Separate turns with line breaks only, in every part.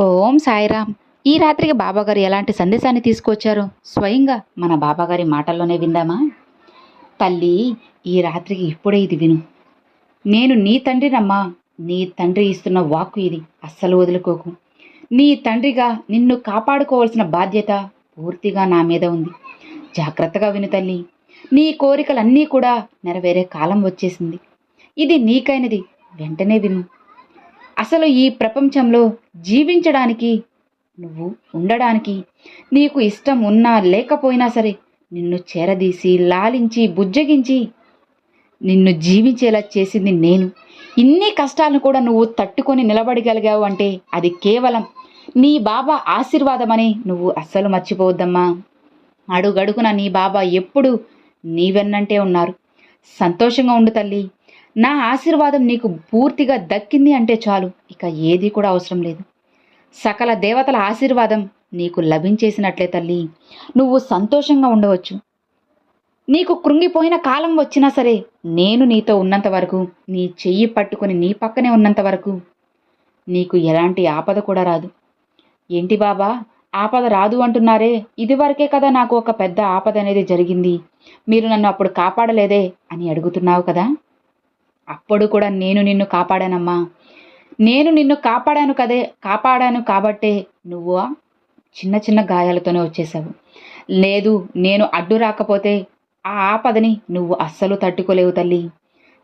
ఓం సాయిరామ్. ఈ రాత్రికి బాబాగారు ఎలాంటి సందేశాన్ని తీసుకొచ్చారు? స్వయంగా మన బాబాగారి మాటల్లోనే విందామా? తల్లి ఈ రాత్రికి ఇప్పుడే ఇది విను. నేను నీ తండ్రినమ్మా. నీ తండ్రి ఇస్తున్న వాక్కు ఇది. అస్సలు వదులుకోకు. నీ తండ్రిగా నిన్ను కాపాడుకోవాల్సిన బాధ్యత పూర్తిగా నా మీద ఉంది. జాగ్రత్తగా విను తల్లి. నీ కోరికలన్నీ కూడా నెరవేరే కాలం వచ్చేసింది. ఇది నీకైనది. వెంటనే విను. అసలు ఈ ప్రపంచంలో జీవించడానికి నువ్వు ఉండడానికి నీకు ఇష్టం ఉన్నా లేకపోయినా సరే నిన్ను చేరదీసి లాలించి బుజ్జగించి నిన్ను జీవించేలా చేసింది నేను. ఇన్ని కష్టాలను కూడా నువ్వు తట్టుకొని నిలబడగలిగావు అంటే అది కేవలం నీ బాబా ఆశీర్వాదమని నువ్వు అస్సలు మర్చిపోవద్దమ్మా. అడుగడుగున నీ బాబా ఎప్పుడు నీవెన్నంటే ఉన్నారు. సంతోషంగా ఉండు తల్లి. నా ఆశీర్వాదం నీకు పూర్తిగా దక్కింది అంటే చాలు. ఇక ఏది కూడా అవసరం లేదు. సకల దేవతల ఆశీర్వాదం నీకు లభించేసినట్లే తల్లి. నువ్వు సంతోషంగా ఉండవచ్చు. నీకు కృంగిపోయిన కాలం వచ్చినా సరే నేను నీతో ఉన్నంత వరకు నీ చెయ్యి పట్టుకుని నీ పక్కనే ఉన్నంత వరకు నీకు ఎలాంటి ఆపద కూడా రాదు. ఏంటి బాబా? ఆపద రాదు అంటున్నారే. ఇదివరకే కదా నాకు ఒక పెద్ద ఆపద అనేది జరిగింది. మీరు నన్ను అప్పుడు కాపాడలేదే అని అడుగుతున్నావు కదా? అప్పుడు కూడా నేను నిన్ను కాపాడానమ్మా. నేను నిన్ను కాపాడాను కదే కాపాడాను కాబట్టే నువ్వు చిన్న చిన్న గాయాలతోనే వచ్చేసావు. లేదు నేను అడ్డు రాకపోతే ఆ ఆపదని నువ్వు అస్సలు తట్టుకోలేవు తల్లి.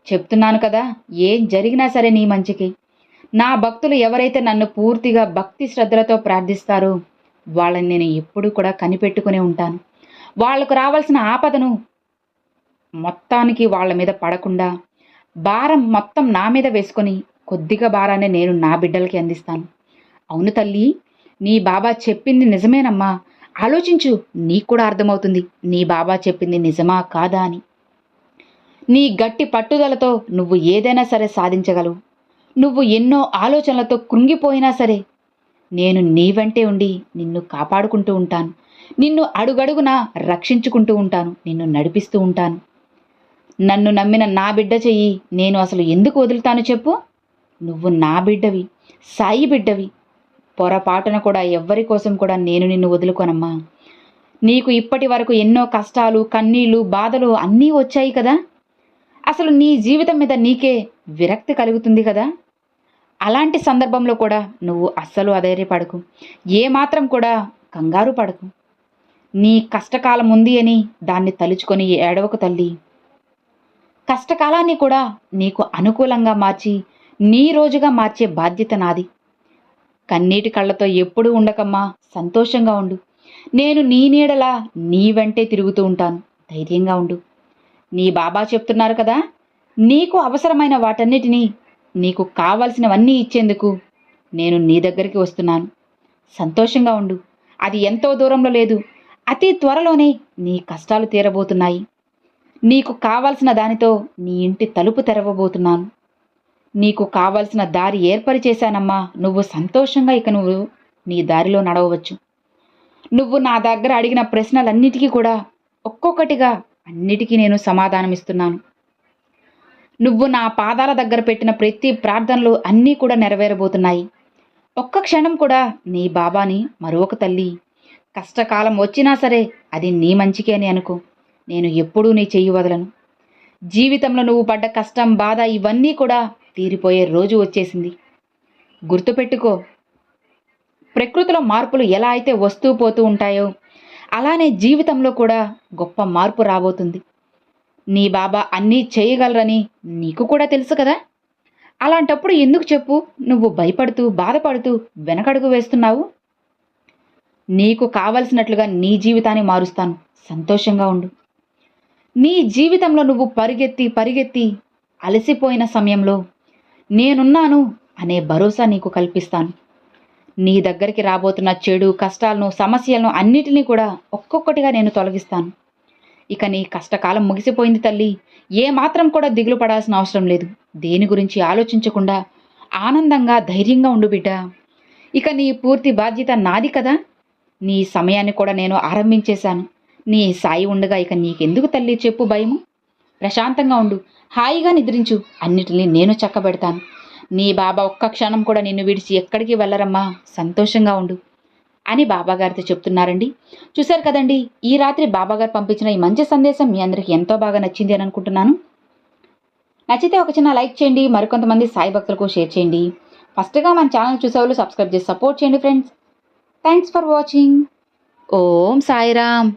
చెప్తున్నాను కదా ఏం జరిగినా సరే నీ మంచికి. నా భక్తులు ఎవరైతే నన్ను పూర్తిగా భక్తి శ్రద్ధలతో ప్రార్థిస్తారో వాళ్ళని నేను ఎప్పుడూ కూడా కనిపెట్టుకునే ఉంటాను. వాళ్ళకు రావాల్సిన ఆపదను మొత్తానికి వాళ్ళ మీద పడకుండా భారం మొత్తం నా మీద వేసుకొని కొద్దిగా భారాన్ని నేను నా బిడ్డలకి అందిస్తాను. అవును తల్లి నీ బాబా చెప్పింది నిజమేనమ్మా. ఆలోచించు నీకు కూడా అర్థమవుతుంది నీ బాబా చెప్పింది నిజమా కాదా అని. నీ గట్టి పట్టుదలతో నువ్వు ఏదైనా సరే సాధించగలవు. నువ్వు ఎన్నో ఆలోచనలతో కృంగిపోయినా సరే నేను నీ వెంటే ఉండి నిన్ను కాపాడుకుంటూ ఉంటాను. నిన్ను అడుగడుగునా రక్షించుకుంటూ ఉంటాను. నిన్ను నడిపిస్తూ ఉంటాను. నన్ను నమ్మిన నా బిడ్డ చెయ్యి. నేను అసలు ఎందుకు వదులుతాను చెప్పు? నువ్వు నా బిడ్డవి సాయి బిడ్డవి. పొరపాటున కూడా ఎవ్వరి కోసం కూడా నేను నిన్ను వదులుకోనమ్మా. నీకు ఇప్పటి వరకు ఎన్నో కష్టాలు కన్నీళ్ళు బాధలు అన్నీ వచ్చాయి కదా? అసలు నీ జీవితం మీద నీకే విరక్తి కలుగుతుంది కదా? అలాంటి సందర్భంలో కూడా నువ్వు అస్సలు అధైర్యపడకు. ఏమాత్రం కూడా కంగారు పడకు. నీ కష్టకాలం ఉంది అని దాన్ని తలుచుకొని ఏడవకు తల్లి. కష్టకాలాన్ని కూడా నీకు అనుకూలంగా మార్చి నీ రోజుగా మార్చే బాధ్యత నాది. కన్నీటి కళ్ళతో ఎప్పుడూ ఉండకమ్మా సంతోషంగా ఉండు. నేను నీ నీడలా నీ వెంటే తిరుగుతూ ఉంటాను. ధైర్యంగా ఉండు. నీ బాబా చెప్తున్నారు కదా నీకు అవసరమైన వాటన్నిటినీ నీకు కావలసినవన్నీ ఇచ్చేందుకు నేను నీ దగ్గరికి వస్తున్నాను. సంతోషంగా ఉండు. అది ఎంతో దూరంలో లేదు. అతి త్వరలోనే నీ కష్టాలు తీరబోతున్నాయి. నీకు కావలసిన దానితో నీ ఇంటి తలుపు తెరవబోతున్నాను. నీకు కావలసిన దారి ఏర్పరి చేశానమ్మా నువ్వు సంతోషంగా ఇక నువ్వు నీ దారిలో నడవవచ్చు. నువ్వు నా దగ్గర అడిగిన ప్రశ్నలన్నిటికీ కూడా ఒక్కొక్కటిగా అన్నిటికీ నేను సమాధానమిస్తున్నాను. నువ్వు నా పాదాల దగ్గర పెట్టిన ప్రతి ప్రార్థనలు అన్నీ కూడా నెరవేరబోతున్నాయి. ఒక్క క్షణం కూడా నీ బాబాని మరొక తల్లి కష్టకాలం వచ్చినా సరే అది నీ మంచికే అని అనుకో. నేను ఎప్పుడూ నీ చెయ్యి వదలను. జీవితంలో నువ్వు పడ్డ కష్టం బాధ ఇవన్నీ కూడా తీరిపోయే రోజు వచ్చేసింది. గుర్తుపెట్టుకో ప్రకృతిలో మార్పులు ఎలా అయితే వస్తూ పోతూ ఉంటాయో అలానే జీవితంలో కూడా గొప్ప మార్పు రాబోతుంది. నీ బాబా అన్నీ చేయగలరని నీకు కూడా తెలుసు కదా? అలాంటప్పుడు ఎందుకు చెప్పు నువ్వు భయపడుతూ బాధపడుతూ వెనకడుగు వేస్తున్నావు? నీకు కావలసినట్లుగా నీ జీవితాన్ని మారుస్తాను. సంతోషంగా ఉండు. నీ జీవితంలో నువ్వు పరిగెత్తి పరిగెత్తి అలసిపోయిన సమయంలో నేనున్నాను అనే భరోసా నీకు కల్పిస్తాను. నీ దగ్గరికి రాబోతున్న చెడు కష్టాలను సమస్యలను అన్నిటినీ కూడా ఒక్కొక్కటిగా నేను తొలగిస్తాను. ఇక నీ కష్టకాలం ముగిసిపోయింది తల్లి. ఏ మాత్రం కూడా దిగులు పడాల్సిన అవసరం లేదు. దేని గురించి ఆలోచించకుండా ఆనందంగా ధైర్యంగా ఉండు బిడ్డ. ఇక నీ పూర్తి బాధ్యత నాది కదా. నీ సమయాన్ని కూడా నేను ఆరంభించేశాను. నీ సాయి ఉండగా ఇక నీకెందుకు తల్లి చెప్పు భయము? ప్రశాంతంగా ఉండు. హాయిగా నిద్రించు. అన్నిటినీ నేను చక్కబెడతాను. నీ బాబా ఒక్క క్షణం కూడా నిన్ను విడిచి ఎక్కడికి వెళ్ళరమ్మా? సంతోషంగా ఉండు. అని బాబాగారితో చెప్తున్నారండి. చూశారు కదండి ఈ రాత్రి బాబాగారు పంపించిన ఈ మంచి సందేశం మీ అందరికీ ఎంతో బాగా నచ్చింది అని అనుకుంటున్నాను. నచ్చితే ఒక చిన్న లైక్ చేయండి మరికొంతమంది సాయి భక్తులకు షేర్ చేయండి. ఫస్ట్గా మన ఛానల్ చూసేవాళ్ళు సబ్స్క్రైబ్ చేసి సపోర్ట్ చేయండి friends. Thanks for watching. Om Sairam.